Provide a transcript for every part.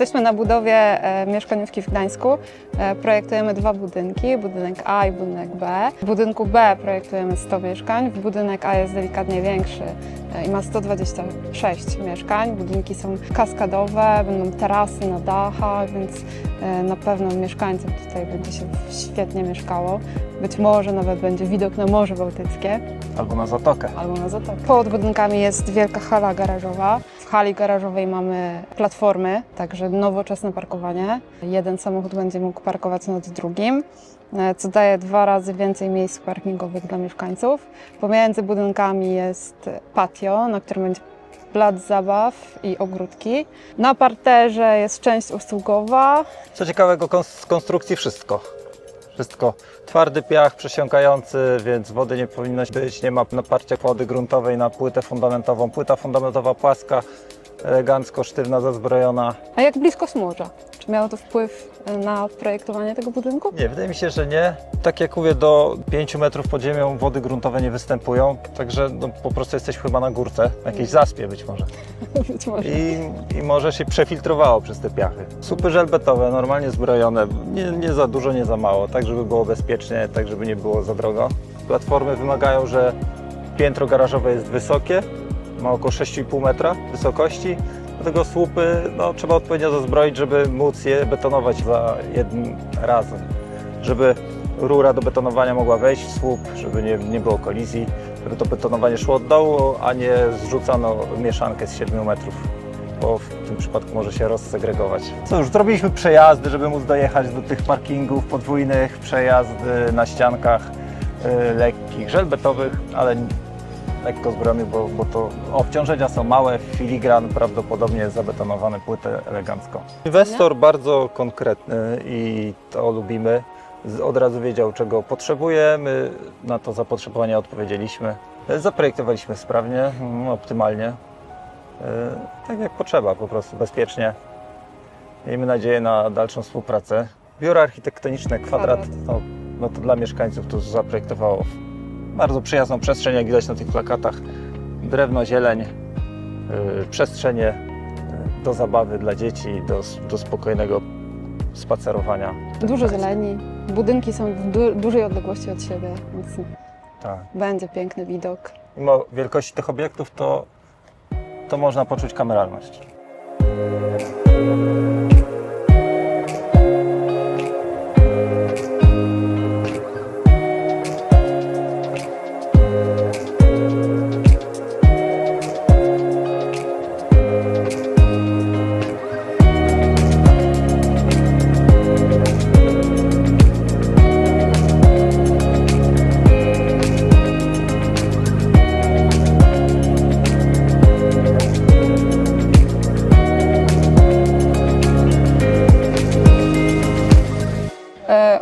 Jesteśmy na budowie e, mieszkaniówki w Gdańsku. E, projektujemy dwa budynki, budynek A i budynek B. W budynku B projektujemy 100 mieszkań, w budynek A jest delikatnie większy e, i ma 126 mieszkań. Budynki są kaskadowe, będą tarasy na dachach, więc na pewno mieszkańcom tutaj będzie się świetnie mieszkało. Być może nawet będzie widok na Morze Bałtyckie Albo na zatokę. albo na zatokę. Pod budynkami jest wielka hala garażowa. Hali garażowej mamy platformy, także nowoczesne parkowanie. Jeden samochód będzie mógł parkować nad drugim, e, co daje dwa razy więcej miejsc parkingowych dla mieszkańców. Pomiędzy budynkami jest patio, na którym będzie plac zabaw i ogródki. Na parterze jest część usługowa, Co ciekawego, z konstrukcji wszystko. Wszystko. Twardy piach przesiąkający, więc wody nie powinno być. Nie ma naparcia wody gruntowej na płytę fundamentową. Płyta fundamentowa płaska, elegancko, sztywna, zazbrojona. A jak blisko morza? Czy miało to wpływ e, na projektowanie tego budynku? Nie, wydaje mi się, że nie. Tak jak mówię, do 5 metrów pod ziemią wody gruntowe nie występują, także no, po prostu jesteśmy chyba na górce, na jakiejś zaspie być może. Być może. I, I może się przefiltrowało przez te piachy. Słupy żelbetowe, normalnie zbrojone, nie, nie za dużo, nie za mało, tak żeby było bezpiecznie, tak żeby nie było za drogo. Platformy wymagają, że piętro garażowe jest wysokie, ma około 6,5 metra wysokości, dlatego słupy no, trzeba odpowiednio zazbroić, żeby móc je betonować za jednym razem. Żeby rura do betonowania mogła wejść w słup, żeby nie, nie było kolizji, żeby to betonowanie szło od dołu, a nie zrzucano mieszankę z 7 metrów, bo w tym przypadku może się rozsegregować. Cóż, zrobiliśmy przejazdy, żeby móc dojechać do tych parkingów podwójnych, przejazdy na ściankach y, lekkich, żelbetowych, ale lekko zbrojony, bo, bo to obciążenia są małe, filigran prawdopodobnie zabetonowany płytę elegancko. Inwestor bardzo konkretny i to lubimy. Z- Od razu wiedział, czego potrzebujemy, na to zapotrzebowanie odpowiedzieliśmy. Zaprojektowaliśmy sprawnie, mm, optymalnie, e, tak jak potrzeba, po prostu bezpiecznie. Miejmy nadzieję na dalszą współpracę. Biuro architektoniczne Kwadrat, Kwadrat. no, no to dla mieszkańców to zaprojektowało bardzo przyjazną przestrzeń, jak widać na tych plakatach. Drewno, zieleń, y, przestrzenie y, do zabawy dla dzieci, do, do spokojnego spacerowania. Dużo zieleni. Budynki są w du- dużej odległości od siebie, więc Tak. będzie piękny widok. Mimo wielkości tych obiektów, to, to można poczuć kameralność.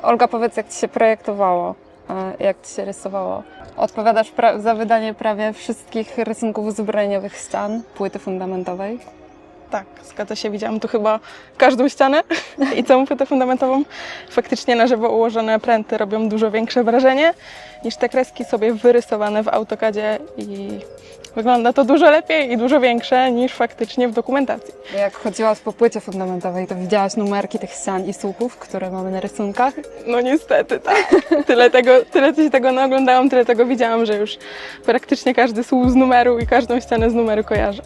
Olga, powiedz, jak Ci się projektowało, e, jak Ci się rysowało? Odpowiadasz za wydanie prawie wszystkich rysunków uzbrojeniowych ścian, płyty fundamentowej. Tak, zgadza się. Widziałam tu chyba każdą ścianę i całą płytę fundamentową. Faktycznie na żywo ułożone pręty robią dużo większe wrażenie niż te kreski sobie wyrysowane w AutoCADzie i wygląda to dużo lepiej i dużo większe niż faktycznie w dokumentacji. Jak chodziłaś po płycie fundamentowej, to widziałaś numerki tych ścian i słupów, które mamy na rysunkach. No niestety, tak. Tyle tego, tyle się tego naoglądałam, tyle tego widziałam, że już praktycznie każdy słup z numeru i każdą ścianę z numeru kojarzę.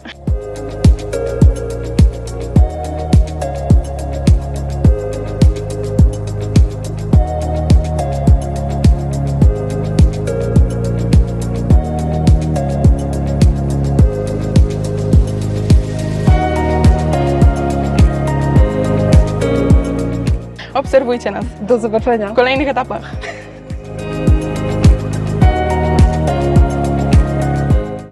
Obserwujcie nas Do zobaczenia. w kolejnych etapach.